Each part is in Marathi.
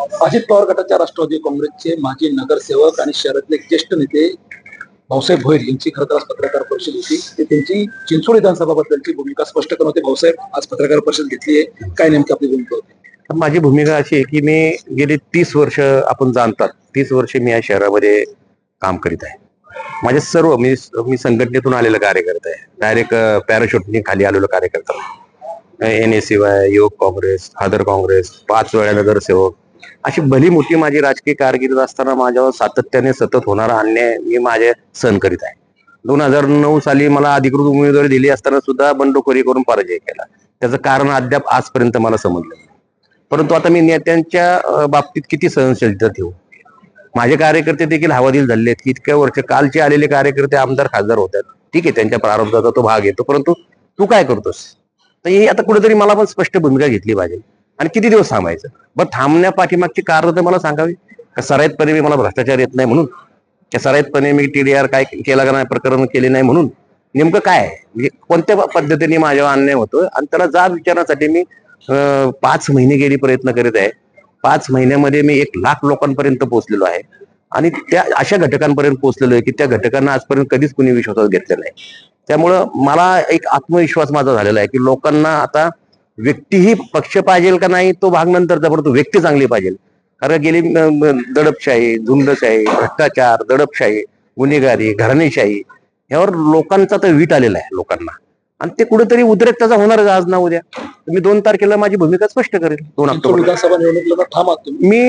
अजित पवार गटाच्या राष्ट्रवादी काँग्रेसचे माजी नगरसेवक आणि शहरातले ज्येष्ठ नेते भाऊसाहेब भोईर यांची खरं तर आज पत्रकार परिषद होती. ते त्यांची चिंचोड विधानसभा बद्दलची भूमिका स्पष्ट करून होते. भाऊसाहेब आज पत्रकार परिषद घेतली आहे. काय नेमकी आपली भूमिका होती? माझी भूमिका अशी आहे की मी गेली तीस वर्ष आपण जाणतात. तीस वर्ष मी या शहरामध्ये काम करीत आहे. माझे सर्व मी मी संघटनेतून आलेलं कार्यकर्ता आहे. डायरेक्ट पॅराशूटने खाली आलेलो कार्यकर्ता एन एस वाय युवक काँग्रेस फादर काँग्रेस पाच वेळा नगरसेवक अशी भली मोठी माझी राजकीय कारकीर्द असताना माझ्यावर सातत्याने सतत होणारा अन्याय मी माझे सहन करीत आहे. दोन हजार नऊ साली मला अधिकृत उमेदवारी दिली असताना सुद्धा बंडखोरी करून पराजय केला. त्याचं कारण अद्याप आजपर्यंत मला समजलं नाही. परंतु आता मी नेत्यांच्या बाबतीत किती सहनशीलता ठेवू? माझे कार्यकर्ते देखील हवादिल झाले आहेत. की इतक्या वर्ष कालचे आलेले कार्यकर्ते आमदार खासदार होतात. ठीक आहे त्यांच्या प्रारंभाचा तो भाग येतो. परंतु तू काय करतोस? तर ही आता कुठेतरी मला पण स्पष्ट भूमिका घेतली पाहिजे. आणि किती दिवस थांबायचं? बरं थांबण्या पाठीमागची कारण तर मला सांगावी? का सराईतपणे मी मला भ्रष्टाचार येत नाही म्हणून? त्या सराईतपणे मी टी डी आर काय केला का नाही प्रकरण केले नाही म्हणून? नेमकं काय आहे? म्हणजे कोणत्या पद्धतीने माझ्यावर अन्याय होतोय? आणि त्याला जाब विचारण्यासाठी मी पाच महिने गेली प्रयत्न करीत आहे. पाच महिन्यामध्ये मी एक लाख लोकांपर्यंत पोहोचलेलो आहे. आणि त्या अशा घटकांपर्यंत पोहोचलेलो आहे की त्या घटकांना आजपर्यंत कधीच कुणी विश्वासात घेतलेला नाही. त्यामुळं मला एक आत्मविश्वास माझा झालेला आहे की लोकांना आता व्यक्तीही पक्ष पाहिजे का नाही तो भाग नंतरचा परंतु व्यक्ती चांगली पाहिजे कारण गेली दडपशाही झुंडशाही भ्रष्टाचार दडपशाही गुन्हेगारी घराणेशाही यावर लोकांचा तर वीट आलेला आहे लोकांना. आणि ते कुठेतरी उद्रेक त्याचा होणारच आज ना उद्या. मी दोन तारखेला माझी भूमिका स्पष्ट करेल दोन ऑक्टोबर मी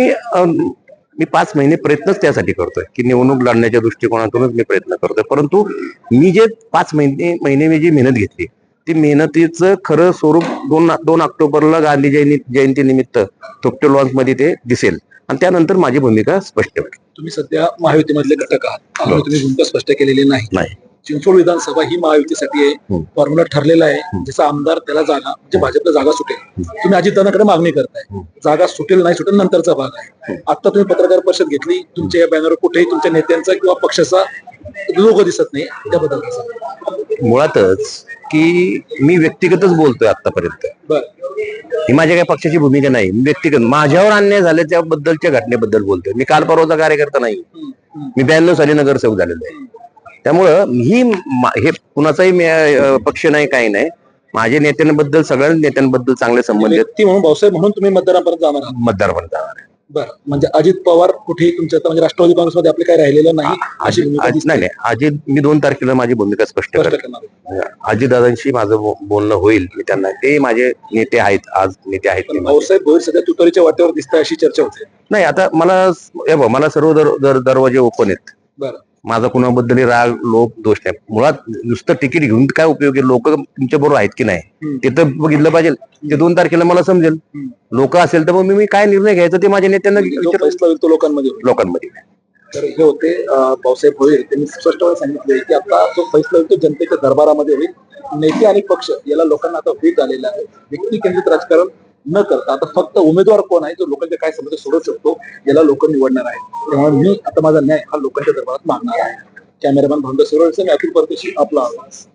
मी पाच महिने प्रयत्नच त्यासाठी करतोय की निवडणूक लढण्याच्या दृष्टिकोनातूनच मी प्रयत्न करतोय. परंतु मी जे पाच महिने महिने मी जी मेहनत घेतली ती मेहनतीचं खरं स्वरूप दोन दोन ऑक्टोबरला गांधी जयंती जयंती निमित्त थोपटे लॉन्च मध्ये ते दिसेल. आणि त्यानंतर माझी भूमिका स्पष्ट होईल. तुम्ही सध्या महायुतीमधले घटक आहात. तुम्ही भूमिका स्पष्ट केलेली नाही. चिंचोड विधानसभा ही महायुतीसाठी आहे. फॉर्म्युला ठरलेला आहे. जसा आमदार त्याला जागा म्हणजे भाजपला जागा सुटेल. तुम्ही अजितदानाकडे मागणी करताय. जागा सुटेल नाही सुटेल नंतरचा भाग आहे. आता तुम्ही पत्रकार परिषद घेतली. तुमच्या या बॅनर कुठेही तुमच्या नेत्यांचा किंवा पक्षाचा लोगो दिसत नाही त्याबद्दल? मुळातच की मी व्यक्तिगतच बोलतोय आतापर्यंत ही माझ्या काही पक्षाची भूमिका नाही. मी व्यक्तिगत माझ्यावर अन्याय झाले त्याबद्दलच्या घटनेबद्दल बोलतोय. मी काल परवाचा कार्यकर्ता नाही. मी ब्याण्णव साली नगरसेवक झालेलो आहे. त्यामुळं ही मा- हे कुणाचाही पक्ष नाही काही नाही. माझ्या नेत्यांबद्दल सगळ्या नेत्यांबद्दल चांगले संबंध आहेत. व्यक्ती म्हणून भाऊसाहेब म्हणून तुम्ही मतदारापर्यंत जाणार मतदारपण जाणार आहे. बरं. म्हणजे अजित पवार कुठेही तुमच्या म्हणजे राष्ट्रवादी काँग्रेसमध्ये आपले काही राहिलेलं नाही. अशी भूमिका आज- दिसते. नाही नाही. अजित मी दोन तारखेला माझी भूमिका स्पष्ट स्पष्ट करेन करणार. अजितदादांशी माझं बो- बोलणं होईल मी त्यांना. ते माझे नेते आहेत आज नेते आहेत ते पण माझे. भाऊसाहेब भोईर सध्या तुतारीच्या वाटेवर दिसत अशी चर्चा होते. नाही आता मला हे बघ, मला सर्व दर- दर- दरवाजे ओपन आहेत. बरं. माझा कुणाबद्दल राग लोक दोष नाही. मुळात नुसतं तिकीट घेऊन काय उपयोग आहे? लोक तुमच्या बरोबर आहेत की नाही. ते तर बघितलं पाहिजे. ते दोन तारखेला मला समजेल. लोक असेल तर मग मी- काय निर्णय घ्यायचा ते माझ्या नेत्यांना जो विचार. फैसला होईल तो लोकांमध्ये होईल. लोकांमध्ये. तर हे होते भाऊसाहेब भोईर त्यांनी स्पष्टपणे सांगितले की आता जो फैसला होईल तो जनतेच्या दरबारामध्ये होईल. नेते आणि पक्ष याला लोकांना आता वेग आलेला आहे. व्यक्ती केंद्रित राजकारण न करता आता फक्त उमेदवार कोण आहे जो लोकांच्या काय समस्या सोडवू शकतो याला लोक निवडणार आहेत. त्यामुळे मी आता माझा न्याय हा लोकांच्या दरबारात मागणार आहे. कॅमेरामॅन भांडा मी अतुल परदेशी आपला आवाज